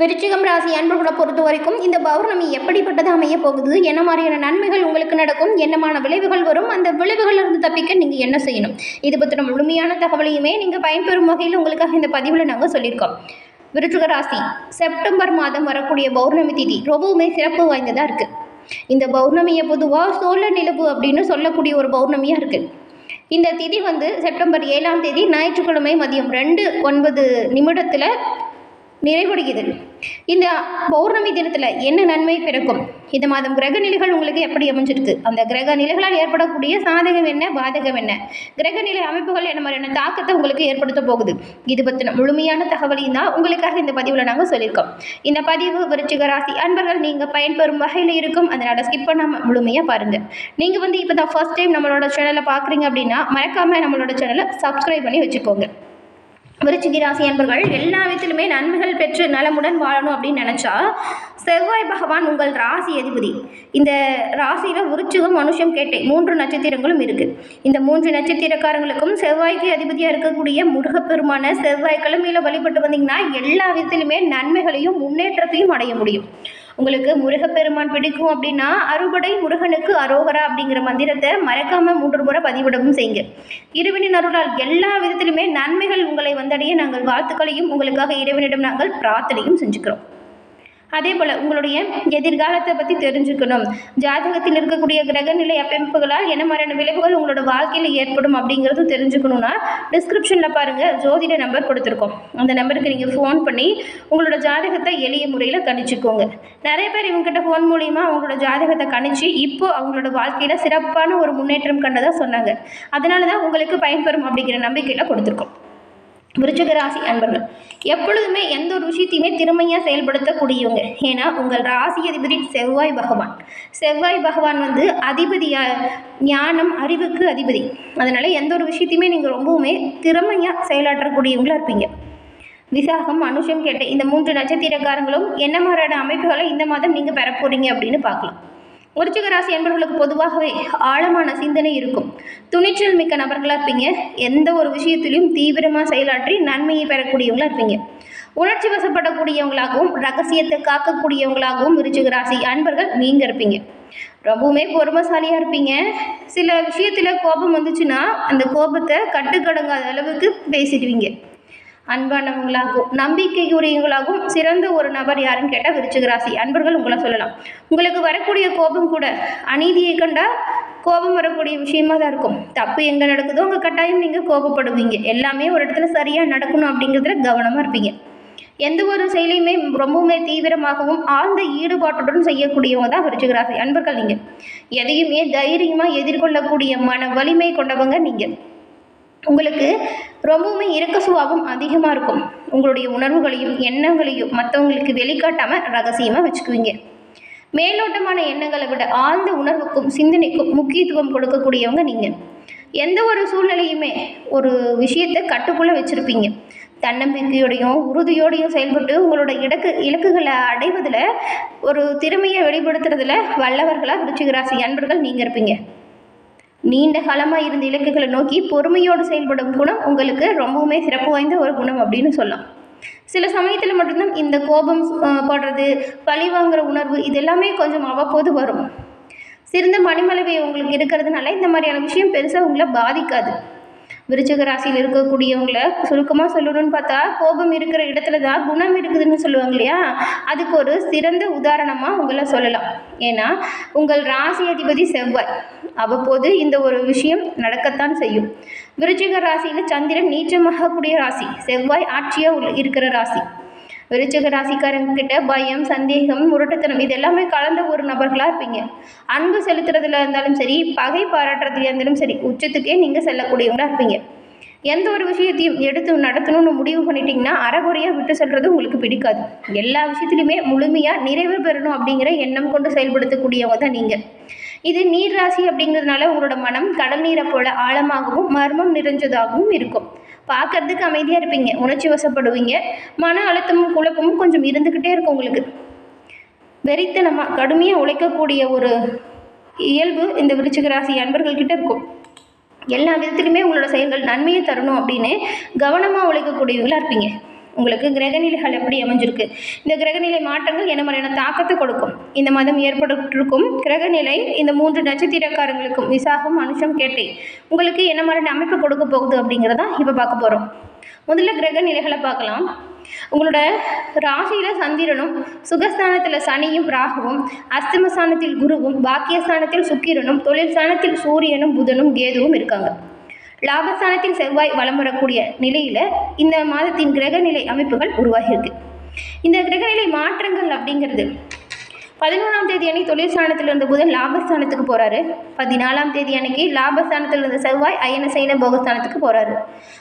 விருச்சிகம் ராசி அன்பர்களை பொறுத்த வரைக்கும் இந்த பௌர்ணமி எப்படிப்பட்டது அமைய போகுது? என்ன மாதிரியான நன்மைகள் உங்களுக்கு நடக்கும்? என்னமான விளைவுகள் வரும்? அந்த விளைவுகளிலிருந்து தப்பிக்க நீங்கள் என்ன செய்யணும்? இது பற்றின முழுமையான தகவலையுமே நீங்கள் பயன்பெறும் வகையில் உங்களுக்காக இந்த பதிவில் நாங்கள் சொல்லியிருக்கோம். விருச்சிக ராசி செப்டம்பர் மாதம் வரக்கூடிய பௌர்ணமி திதி ரொம்பவுமே சிறப்பு வாய்ந்ததாக இருக்குது இந்த பௌர்ணமியை பொதுவாக சோழ நிலவு அப்படின்னு சொல்லக்கூடிய ஒரு பௌர்ணமியாக இருக்குது இந்த திதி வந்து செப்டம்பர் ஏழாம் தேதி ஞாயிற்றுக்கிழமை மதியம் ரெண்டு ஒன்பது நிமிடத்தில் நிறைவடையுது. இந்த பௌர்ணமி தினத்தில் என்ன நன்மை பிறக்கும்? இந்த மாதம் கிரக நிலைகள் உங்களுக்கு எப்படி அமைஞ்சிருக்கு? அந்த கிரக நிலைகளால் ஏற்படக்கூடிய சாதகம் என்ன பாதகம் என்ன? கிரக நிலை அமைப்புகள் என்ன மாதிரியான தாக்கத்தை உங்களுக்கு ஏற்படுத்த போகுது? இது பற்றின முழுமையான தகவலையும் தான் உங்களுக்காக இந்த பதிவில் நாங்கள் சொல்லியிருக்கோம். இந்த பதிவு விருச்சிக ராசி அன்பர்கள் நீங்கள் பயன்பெறும் வகையில் இருக்கும். அதனால் ஸ்கிப் பண்ணாமல் முழுமையாக பாருங்கள் நீங்கள் வந்து இப்போ தான் ஃபர்ஸ்ட் டைம் நம்மளோட சேனலை பார்க்குறீங்க அப்படின்னா மறக்காமல் நம்மளோட சேனலை சப்ஸ்கிரைப் பண்ணி வச்சுக்கோங்க. விருச்சிகி ராசி என்பவர்கள் எல்லா விதத்திலுமே நன்மைகள் பெற்று நலமுடன் வாழணும் அப்படின்னு நினச்சா செவ்வாய் பகவான் உங்கள் ராசி அதிபதி. இந்த ராசியில் விருச்சிகம் மனுஷம் கேட்டை மூன்று நட்சத்திரங்களும் இருக்குது இந்த மூன்று நட்சத்திரக்காரங்களுக்கும் செவ்வாய்க்கு அதிபதியாக இருக்கக்கூடிய முருகப்பெருமான செவ்வாய் கிழமையில் வழிபட்டு வந்தீங்கன்னா எல்லா விதத்திலுமே நன்மைகளையும் முன்னேற்றத்தையும் அடைய முடியும். உங்களுக்கு முருகப்பெருமான் பிடிக்கும் அப்படின்னா அறுபடை முருகனுக்கு அரோகரா அப்படிங்கிற மந்திரத்தை மறக்காம மூன்று முறை பதிவிடவும் செய்யுங்க. இறைவனின் அருளால் எல்லா விதத்திலுமே நன்மைகள் உங்களை வந்தடைய நாங்கள் வாழ்த்துக்களையும் உங்களுக்காக இறைவனிடம் நாங்கள் பிரார்த்தனையும் செஞ்சுக்கிறோம். அதே போல் உங்களுடைய எதிர்காலத்தை பற்றி தெரிஞ்சுக்கணும். ஜாதகத்தில் இருக்கக்கூடிய கிரகநிலை அமைப்புகளால் என்ன மாதிரியான விளைவுகள் உங்களோட வாழ்க்கையில் ஏற்படும் அப்படிங்கிறது தெரிஞ்சுக்கணுன்னா டிஸ்கிரிப்ஷனில் பாருங்கள் ஜோதிட நம்பர் கொடுத்துருக்கோம். அந்த நம்பருக்கு நீங்கள் ஃபோன் பண்ணி உங்களோட ஜாதகத்தை எளிய முறையில் கணிச்சுக்கோங்க. நிறைய பேர் இவங்ககிட்ட ஃபோன் மூலிமா அவங்களோட ஜாதகத்தை கணிச்சு இப்போ அவங்களோட வாழ்க்கையில் சிறப்பான ஒரு முன்னேற்றம் கண்டதாக சொன்னாங்க. அதனால தான் உங்களுக்கு பயன்பெறும் அப்படிங்கிற நம்பிக்கையில் கொடுத்துருக்கோம். விருச்சகராசி அன்பர்கள் எப்பொழுதுமே எந்த ஒரு விஷயத்தையுமே திறமையாக செயல்படுத்தக்கூடியவங்க. ஏன்னா உங்கள் ராசி அதிபதி செவ்வாய் பகவான். செவ்வாய் பகவான் வந்து அதிபதியா ஞானம் அறிவுக்கு அதிபதி. அதனால் எந்த ஒரு விஷயத்தையுமே நீங்கள் ரொம்பவுமே திறமையாக செயலாற்றக்கூடியவங்களாக இருப்பீங்க. விசாகம் அனுஷம் கேட்ட இந்த மூன்று நட்சத்திரக்காரங்களும் என்ன மாதிரியான அமைப்புகளை இந்த மாதம் நீங்கள் பெற போகிறீங்க அப்படின்னு பார்க்கலாம். விருச்சிக ராசி என்பவர்களுக்கு பொதுவாகவே ஆழமான சிந்தனை இருக்கும். துணிச்சல் மிக்க நபர்களாக இருப்பீங்க. எந்த ஒரு விஷயத்திலையும் தீவிரமாக செயலாற்றி நன்மையை பெறக்கூடியவங்களா இருப்பீங்க. உணர்ச்சி வசப்படக்கூடியவங்களாகவும் ரகசியத்தை காக்கக்கூடியவங்களாகவும் விருச்சிக ராசி அன்பர்கள் நீங்கள் இருப்பீங்க. ரொம்பவுமே பொறுமைசாலியாக இருப்பீங்க. சில விஷயத்தில் கோபம் வந்துச்சுன்னா அந்த கோபத்தை கட்டுக்கடங்காத அளவுக்கு பேசிடுவீங்க. அன்பானவங்களாகவும் நம்பிக்கைக்குரியவங்களாகவும் சிறந்த ஒரு நபர் யாருன்னு கேட்டால் விருச்சிக ராசி அன்பர்கள் உங்களை சொல்லலாம். உங்களுக்கு வரக்கூடிய கோபம் கூட அநீதியை கண்டால் கோபம் வரக்கூடிய விஷயமா தான் இருக்கும். தப்பு எங்கே நடக்குதோ அங்கே கட்டாயம் நீங்கள் கோபப்படுவீங்க. எல்லாமே ஒரு இடத்துல சரியாக நடக்கணும் அப்படிங்கிறதுல கவனமாக இருப்பீங்க. எந்த ஒரு செயலையுமே ரொம்பவுமே தீவிரமாகவும் ஆழ்ந்த ஈடுபாட்டுடன் செய்யக்கூடியவங்க தான் விருச்சிக ராசி அன்பர்கள் நீங்கள் எதையுமே தைரியமாக எதிர்கொள்ளக்கூடிய மன வலிமை கொண்டவங்க நீங்கள் உங்களுக்கு ரொம்பவுமே இறக்க சுபாவம் அதிகமாக இருக்கும். உங்களுடைய உணர்வுகளையும் எண்ணங்களையும் மற்றவங்களுக்கு வெளிக்காட்டாமல் ரகசியமாக வச்சுக்குவீங்க. மேலோட்டமான எண்ணங்களை விட ஆழ்ந்த உணர்வுக்கும் சிந்தனைக்கும் முக்கியத்துவம் கொடுக்கக்கூடியவங்க நீங்கள் எந்த ஒரு சூழ்நிலையுமே ஒரு விஷயத்தை கட்டுக்குள்ளே வச்சுருப்பீங்க. தன்னம்பிக்கையோடையும் உறுதியோடையும் செயல்பட்டு உங்களோட இலக்கு இலக்குகளை அடைவதில் ஒரு திறமையை வெளிப்படுத்துறதுல வல்லவர்களாக விருச்சிகராசி அன்பர்கள் நீங்கள் இருப்பீங்க. நீண்ட காலமாக இருந்த இலக்குகளை நோக்கி பொறுமையோடு செயல்படும் குணம் உங்களுக்கு ரொம்பவுமே சிறப்பு வாய்ந்த ஒரு குணம் அப்படின்னு சொல்லலாம். சில சமயத்தில் மட்டும்தான் இந்த கோபம் படுறது பழி வாங்குற உணர்வு இது எல்லாமே கொஞ்சம் அவ்வப்போது வரும். சிறந்த மணிமளவை உங்களுக்கு இருக்கிறதுனால இந்த மாதிரியான விஷயம் பெருசாக உங்களை பாதிக்காது. விருச்சக ராசியில் இருக்கக்கூடியவங்கள சுருக்கமாக சொல்லணும்னு பார்த்தா கோபம் இருக்கிற இடத்துல தான் குணம் இருக்குதுன்னு சொல்லுவாங்க இல்லையா? அதுக்கு ஒரு சிறந்த உதாரணமாக உங்களை சொல்லலாம். ஏன்னா உங்கள் ராசி அதிபதி செவ்வாய். அவ்வப்போது இந்த ஒரு விஷயம் நடக்கத்தான் செய்யும். விருச்சிக ராசியில் சந்திரன் நீச்சமாகக்கூடிய ராசி. செவ்வாய் ஆட்சியாக உள்ள இருக்கிற ராசி. விருச்சக ராசிக்காரங்க கிட்ட பயம் சந்தேகம் முரட்டுத்தனம் இது எல்லாமே கலந்த ஒரு நபர்களாக இருப்பீங்க. அன்பு செலுத்துறதுல இருந்தாலும் சரி பகை பாராட்டுறதுல இருந்தாலும் சரி உச்சத்துக்கே நீங்கள் செல்லக்கூடியவங்களாக இருப்பீங்க. எந்த ஒரு விஷயத்தையும் எடுத்து நடத்தணும்னு முடிவு பண்ணிட்டீங்கன்னா அறகுறையாக விட்டு செல்றது உங்களுக்கு பிடிக்காது. எல்லா விஷயத்துலையுமே முழுமையாக நிறைவு பெறணும் அப்படிங்கிற எண்ணம் கொண்டு செயல்படுத்தக்கூடியவங்க தான் நீங்கள் இது நீர் ராசி அப்படிங்கிறதுனால உங்களோட மனம் கடல் நீரை போல ஆழமாகவும் மர்மம் நிறைஞ்சதாகவும் இருக்கும். பார்க்கறதுக்கு அமைதியாக இருப்பீங்க. உணர்ச்சி வசப்படுவீங்க. மன அழுத்தமும் குழப்பமும் கொஞ்சம் இருந்துக்கிட்டே இருக்கும் உங்களுக்கு. வெறித்தனமாக கடுமையாக உழைக்கக்கூடிய ஒரு இயல்பு இந்த விருச்சிக ராசி அன்பர்கள்கிட்ட இருக்கும். எல்லா விதத்துலையுமே உங்களோட செயல்கள் நன்மையை தரணும் அப்படின்னு கவனமாக உழைக்கக்கூடியவங்களாக இருப்பீங்க. உங்களுக்கு கிரகநிலைகள் எப்படி அமைஞ்சிருக்கு? இந்த கிரகநிலை மாற்றங்கள் என்ன மாதிரியான தாக்கத்தை கொடுக்கும்? இந்த மாதம் ஏற்பட்டிருக்கும் கிரகநிலை இந்த மூன்று நட்சத்திரக்காரங்களுக்கும் விசாகம் அனுஷம் கேட்டை உங்களுக்கு என்ன மாதிரியான அமைப்பு கொடுக்க போகுது அப்படிங்கிறத இப்போ பார்க்க போகிறோம் முதல்ல கிரக நிலைகளை பார்க்கலாம். உங்களோட ராசியில் சந்திரனும் சுகஸ்தானத்தில் சனியும் ராகுவும் அஸ்தமஸ்தானத்தில் குருவும் பாக்கியஸ்தானத்தில் சுக்கிரனும் தொழில் ஸ்தானத்தில் சூரியனும் புதனும் கேதுவும் இருக்காங்க. லாபஸ்தானத்தில் செவ்வாய் வலம் வரக்கூடிய நிலையில் இந்த மாதத்தின் கிரகநிலை அமைப்புகள் உருவாகியிருக்கு. இந்த கிரகநிலை மாற்றங்கள் அப்படிங்கிறது பதினொன்றாம் தேதி அன்னைக்கு தொழில் ஸ்தானத்தில் இருந்த புதன் லாபஸ்தானத்துக்கு போகிறாரு பதினாலாம் தேதி அன்னைக்கு லாபஸ்தானத்தில் இருந்த செவ்வாய் அயன சைன போகஸ்தானத்துக்கு போகிறாரு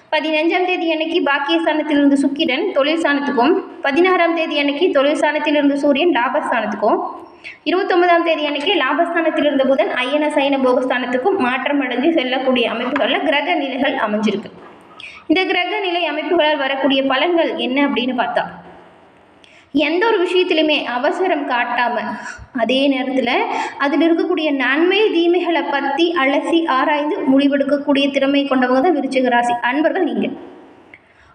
பதினஞ்சாம் தேதி அன்னைக்கு பாக்கியஸ்தானத்தில் இருந்து சுக்கிரன் தொழில் ஸ்தானத்துக்கும் பதினாறாம் தேதி அன்னைக்கு தொழில் ஸ்தானத்தில் இருந்து சூரியன் லாபஸ்தானத்துக்கும் இருபத்தொன்பதாம் தேதி அன்னைக்கு லாபஸ்தானத்தில் இருந்த புதன் அயன சைன போகஸ்தானத்துக்கும் மாற்றம் அடைஞ்சு செல்லக்கூடிய அமைப்புகளில் கிரக நிலைகள் அமைஞ்சிருக்கு. இந்த கிரக நிலை அமைப்புகளால் வரக்கூடிய பலன்கள் என்ன அப்படின்னு பார்த்தா எந்த ஒரு விஷயத்துலையுமே அவசரம் காட்டாமல் அதே நேரத்தில் அதில் இருக்கக்கூடிய நன்மை தீமைகளை பற்றி அலசி ஆராய்ந்து முடிவெடுக்கக்கூடிய திறமை கொண்டவங்க தான் விருச்சிக ராசி அன்பர்கள் நீங்கள்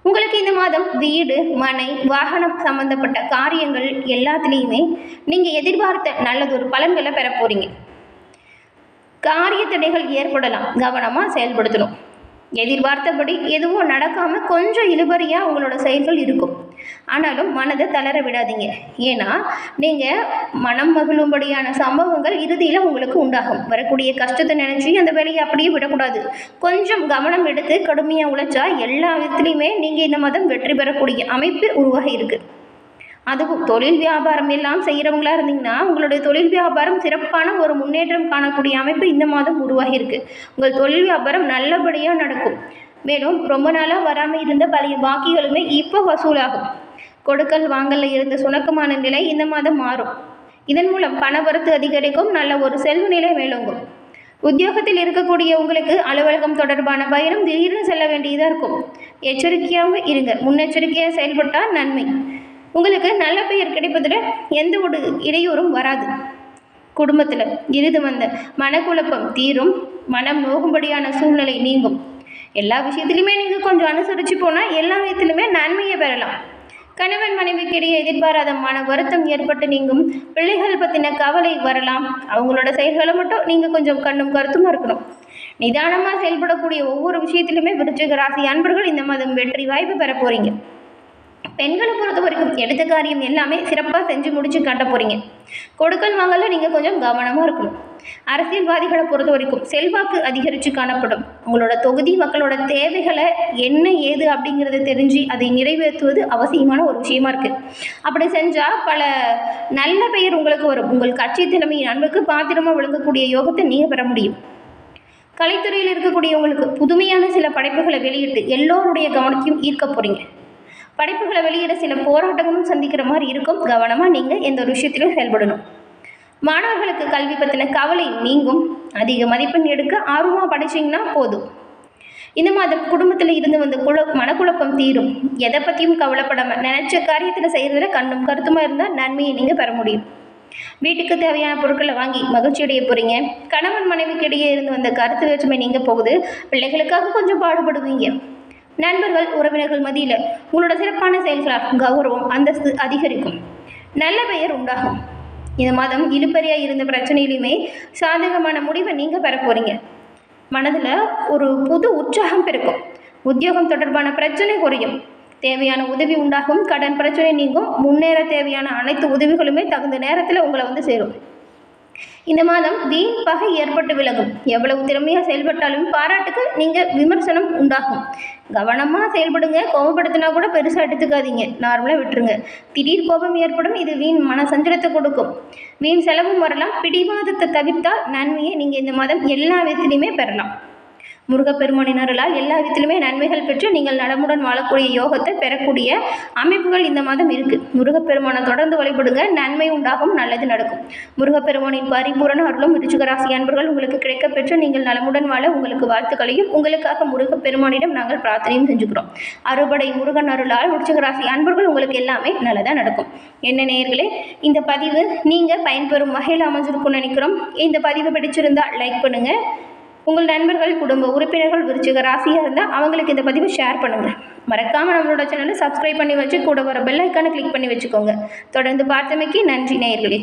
உங்களுக்கு இந்த மாதம் வீடு மனை வாகனம் சம்பந்தப்பட்ட காரியங்கள் எல்லாத்துலேயுமே நீங்கள் எதிர்பார்த்த நல்லதொரு பலன்களை பெற போகிறீங்க காரிய தடைகள் ஏற்படலாம். கவனமாக செயல்படுத்தணும். எதிர்பார்த்தபடி எதுவும் நடக்காமல் கொஞ்சம் இழுபறியாக உங்களோட செயல்கள் இருக்கும். ஆனாலும் மனதை தளர விடாதீங்க. ஏன்னா நீங்கள் மனம் மகிழும்படியான சம்பவங்கள் இறுதியில் உங்களுக்கு உண்டாகும். வரக்கூடிய கஷ்டத்தை நினச்சி அந்த வேலையை அப்படியே விடக்கூடாது. கொஞ்சம் கவனம் எடுத்து கடுமையாக உழைச்சா எல்லா விதத்துலையுமே நீங்கள் இந்த மாதம் வெற்றி பெறக்கூடிய அமைப்பு உருவாகி இருக்குது அதுவும் தொழில் வியாபாரம் எல்லாம் செய்கிறவங்களா இருந்தீங்கன்னா உங்களுடைய தொழில் வியாபாரம் சிறப்பான ஒரு முன்னேற்றம் காணக்கூடிய அமைப்பு இந்த மாதம் உருவாகியிருக்கு. உங்கள் தொழில் வியாபாரம் நல்லபடியாக நடக்கும். மேலும் ரொம்ப நாளாக வராமல் இருந்த பழைய பாக்கிகளுமே இப்போ வசூலாகும். கொடுக்கல் வாங்கலில் இருந்த சுணக்கமான நிலை இந்த மாதம் மாறும். இதன் மூலம் பணவரத்து அதிகரிக்கும் நல்ல ஒரு செல்வ நிலை மேலோங்கும். உத்தியோகத்தில் இருக்கக்கூடிய உங்களுக்கு அலுவலகம் தொடர்பான பயணம் திடீர்னு செல்ல வேண்டியதாக இருக்கும். எச்சரிக்கையாக இருங்க. முன்னெச்சரிக்கையாக செயல்பட்டால் நன்மை. உங்களுக்கு நல்ல பெயர் கிடைப்பதில் எந்த ஒரு இடையூறும் வராது. குடும்பத்தில் இருந்து வந்த மனக்குழப்பம் தீரும் மனம் நோகும்படியான சூழ்நிலை நீங்கும். எல்லா விஷயத்துலையுமே நீங்கள் கொஞ்சம் அனுசரித்து போனால் எல்லா விதத்துலையுமே நன்மையை பெறலாம். கணவன் மனைவிக்கிடையே எதிர்பாராத மன வருத்தம் ஏற்பட்டு நீங்கும். பிள்ளைகள் பற்றின கவலை வரலாம். அவங்களோட செயல்களை மட்டும் நீங்கள் கொஞ்சம் கண்ணும் கருத்தும் இருக்கணும். நிதானமாக செயல்படக்கூடிய ஒவ்வொரு விஷயத்திலுமே விருச்சிக ராசி அன்பர்கள் இந்த மாதம் வெற்றி வாய்ப்பு பெற போகிறீங்க பெண்களை பொறுத்த வரைக்கும் எடுத்த காரியம் எல்லாமே சிறப்பாக செஞ்சு முடிச்சு காட்ட போகிறீங்க கொடுக்கல் வாங்கல நீங்கள் கொஞ்சம் கவனமாக இருக்கணும். அரசியல்வாதிகளை பொறுத்த வரைக்கும் செல்வாக்கு அதிகரித்து காணப்படும். உங்களோட தொகுதி மக்களோட தேவைகளை என்ன ஏது அப்படிங்கிறத தெரிஞ்சு அதை நிறைவேற்றுவது அவசியமான ஒரு விஷயமா இருக்குது அப்படி செஞ்சால் பல நல்ல பெயர் உங்களுக்கு வரும். உங்கள் கட்சி தலைமையின் அன்புக்கு பாத்திரமாக விளங்கக்கூடிய யோகத்தை நீங்கள் பெற முடியும். கலைத்துறையில் இருக்கக்கூடியவங்களுக்கு புதுமையான சில படைப்புகளை வெளியிட்டு எல்லோருடைய கவனத்தையும் ஈர்க்க போகிறீங்க படைப்புகளை வெளியிட சில போராட்டங்களும் சந்திக்கிற மாதிரி இருக்கும். கவனமாக நீங்கள் எந்த ஒரு விஷயத்திலும் செயல்படணும். மாணவர்களுக்கு கல்வி பற்றின கவலை நீங்கும். அதிக மதிப்பெண் எடுக்க ஆர்வமாக படிச்சிங்கன்னா போதும். இந்த மாதம் குடும்பத்தில் இருந்து வந்த குழ மனக்குழப்பம் தீரும். எதை பற்றியும் கவலைப்படாமல் நினச்ச காரியத்தில் செய்கிறதுல கண்ணும் கருத்துமாக இருந்தால் நன்மையை நீங்கள் பெற முடியும். வீட்டுக்கு தேவையான பொருட்களை வாங்கி மகிழ்ச்சி அடைய போகிறீங்க கணவன் மனைவிக்கு இடையே இருந்து வந்த கருத்து வேற்றுமை நீங்கள் போகுது. பிள்ளைகளுக்காக கொஞ்சம் பாடுபடுவீங்க. நண்பர்கள் உறவினர்கள் மத்தியில் உங்களோட சிறப்பான செயல்களால் கௌரவம் அந்தஸ்து அதிகரிக்கும். நல்ல பெயர் உண்டாகும். இந்த மாதம் இழுபறியாக இருந்த பிரச்சனையிலுமே சாதகமான முடிவை நீங்கள் பெற போகிறீங்க மனதில் ஒரு புது உற்சாகம் பிறக்கும். உத்தியோகம் தொடர்பான பிரச்சனை குறையும். தேவையான உதவி உண்டாகும். கடன் பிரச்சனை நீங்கும். முன்னேற தேவையான அனைத்து உதவிகளுமே தகுந்த நேரத்தில் உங்களை வந்து சேரும். இந்த மாதம் வீண் பகை ஏற்பட்டு விலகும். எவ்வளவு திறமையாக செயல்பட்டாலும் பாராட்டுக்கு நீங்கள் விமர்சனம் உண்டாகும். கவனமாக செயல்படுங்க. கோபப்படுத்தினா கூட பெருசாக எடுத்துக்காதீங்க. நார்மலாக விட்டுருங்க. திடீர் கோபம் ஏற்படும். இது வீண் மன சஞ்சலத்தை கொடுக்கும். வீண் செலவும் வரலாம். பிடிவாதத்தை தவிர்த்தால் நன்மையை நீங்கள் இந்த மாதம் எல்லா விதத்திலையுமே பெறலாம். முருகப்பெருமானின் அருளால் எல்லா விதத்திலுமே நன்மைகள் பெற்று நீங்கள் நலமுடன் வாழக்கூடிய யோகத்தை பெறக்கூடிய அமைப்புகள் இந்த மாதம் இருக்குது முருகப்பெருமானை தொடர்ந்து வழிபடுங்க. நன்மை உண்டாகும் நல்லது நடக்கும். முருகப்பெருமானின் பரிபூரண அருளும் விருச்சிகராசி அன்பர்கள் உங்களுக்கு கிடைக்கப்பெற்று நீங்கள் நலமுடன் வாழ உங்களுக்கு வாழ்த்துக்களையும் உங்களுக்காக முருகப்பெருமானிடம் நாங்கள் பிரார்த்தனையும் செஞ்சுக்கிறோம். அறுபடை முருகன் அருளால் விருச்சிகராசி அன்பர்கள் உங்களுக்கு எல்லாமே நல்லதாக நடக்கும். என்ன நேயர்களே இந்த பதிவு நீங்கள் பயன்பெறும் வகையில் அமைஞ்சிருக்கும்னு நினைக்கிறோம். இந்த பதிவு பிடிச்சிருந்தால் லைக் பண்ணுங்கள் உங்கள் நண்பர்கள் குடும்ப உறுப்பினர்கள் விருச்சிக ராசியாக இருந்தால் அவங்களுக்கு இந்த பதிவை ஷேர் பண்ணுங்கள் மறக்காமல் நம்மளோட சேனலை சப்ஸ்கிரைப் பண்ணி வச்சு கூட வர பெல் ஐக்கானை கிளிக் பண்ணி வச்சுக்கோங்க. தொடர்ந்து பார்த்தமைக்கு நன்றி நேயர்களே.